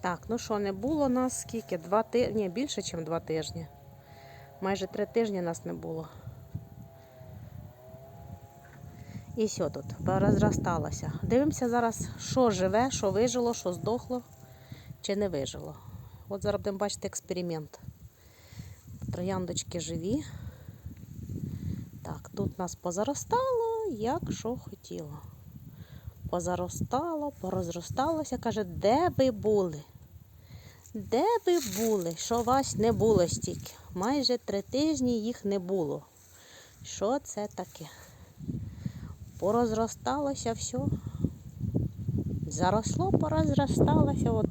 Так, ну що, не було нас скільки? Два тижні, ні, більше, ніж два тижні. Майже три тижні нас не було. І все тут, порозросталося. Дивимося зараз, що живе, що вижило, що здохло, чи не вижило. От зараз будемо бачити експеримент. Трояндочки живі. Так, тут нас позаростало, як що хотіло. Позаростало, порозросталося. Каже, де ви були? Де ви були? Що вас не було стільки? Майже три тижні їх не було. Що це таке? Порозросталося все. Заросло, порозросталося. От.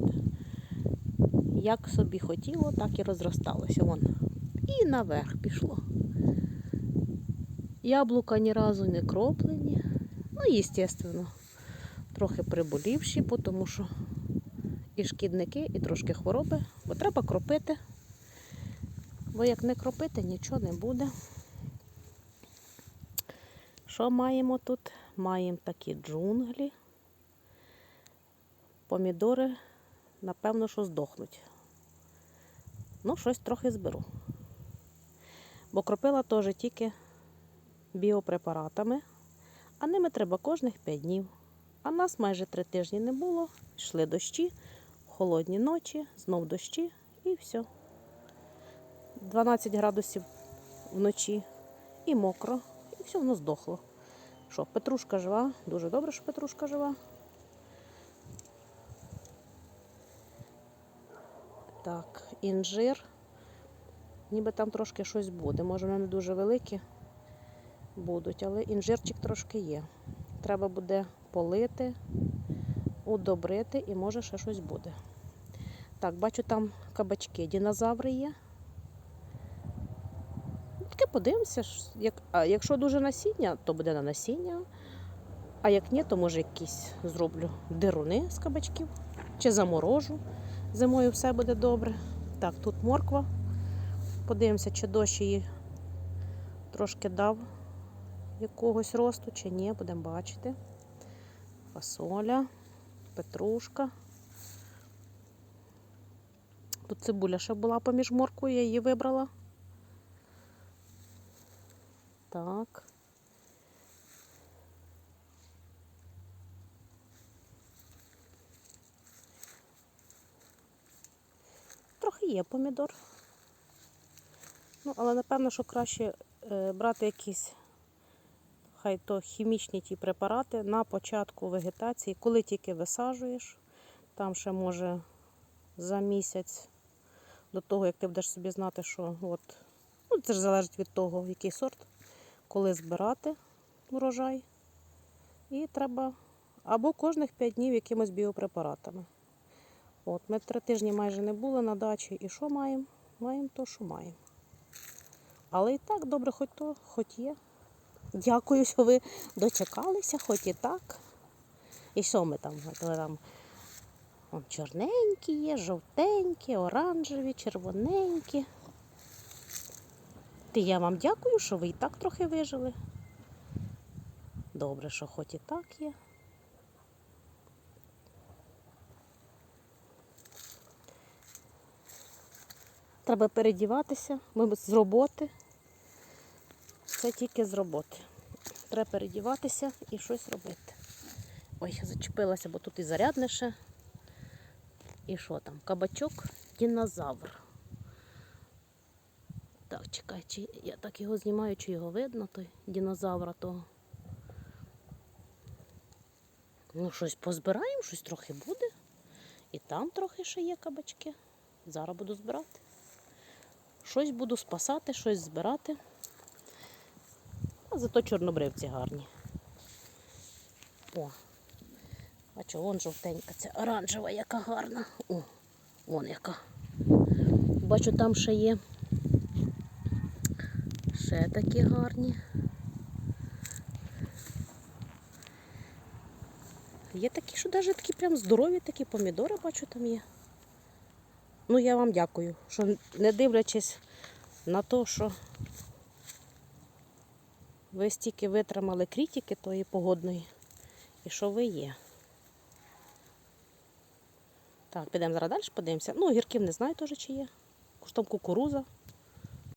Як собі хотіло, так і розросталося. Вон. І наверх пішло. Яблука ні разу не кроплені. Ну, звісно, трохи приболівші, бо тому що і шкідники, і трошки хвороби, бо треба кропити. Бо як не кропити, нічого не буде. Що маємо тут? Маємо такі джунглі. Помідори, напевно, що здохнуть. Ну, щось трохи зберу. Бо кропила теж тільки біопрепаратами, а ними треба кожних 5 днів. А нас майже 3 тижні не було. Йшли дощі, холодні ночі, знов дощі і все. 12 градусів вночі і мокро, і все воно здохло. Що, петрушка жива, дуже добре, що петрушка жива. Так, інжир. Ніби там трошки щось буде. Може, вони не дуже великі будуть, але інжирчик трошки є. Треба буде полити, удобрити і може ще щось буде. Так, бачу там кабачки, динозаври є. Таке подивимося. Як, а якщо дуже насіння, то буде на насіння. А як ні, то може якісь зроблю дируни з кабачків чи заморожу. Зимою все буде добре. Так, тут морква. Подивимося, чи дощ її трошки дав якогось росту, чи ні, будемо бачити. Фасоля, петрушка. Тут цибуля ще була поміж моркою, я її вибрала. Так. Трохи є помідор. Ну, але напевно, що краще е, брати якісь, хай то хімічні ті препарати на початку вегетації, коли тільки висаджуєш. Там ще може за місяць до того, як ти будеш собі знати, що от, ну, це ж залежить від того, який сорт, коли збирати урожай. І треба або кожних 5 днів якимось біопрепаратами. От, ми три тижні майже не були на дачі. І що маємо? Маємо то, що маємо. Але і так добре, хоч то, хоч є. Дякую, що ви дочекалися, хоч і так. І що ми там? От там Вон чорненькі є, жовтенькі, оранжеві, червоненькі. Ти я вам дякую, що ви і так трохи вижили. Добре, що хоч і так є. Треба передіватися, ми з роботи. Це тільки з роботи. Треба передіватися і щось робити. Ой, зачепилася, бо тут і зарядне ще. І що там? Кабачок динозавр. Так, чекай, чи я так його знімаю, чи його видно, той динозавра того. Ну, щось позбираємо, щось трохи буде. І там трохи ще є кабачки. Зараз буду збирати. Щось буду спасати, щось збирати. Зато чорнобривці гарні. О, Бачу, вон жовтенька, це оранжева, яка гарна. О, вон яка. Бачу, там ще є. Ще такі гарні. Є такі, що навіть такі прям здорові такі помідори, бачу, там є. Ну, я вам дякую, що не дивлячись на те, що ви стільки витримали критики тої погодної, і що ви є. Так, підемо зараз далі, подивимося. Ну, огірків не знаю теж, чи є. Куштом кукуруза.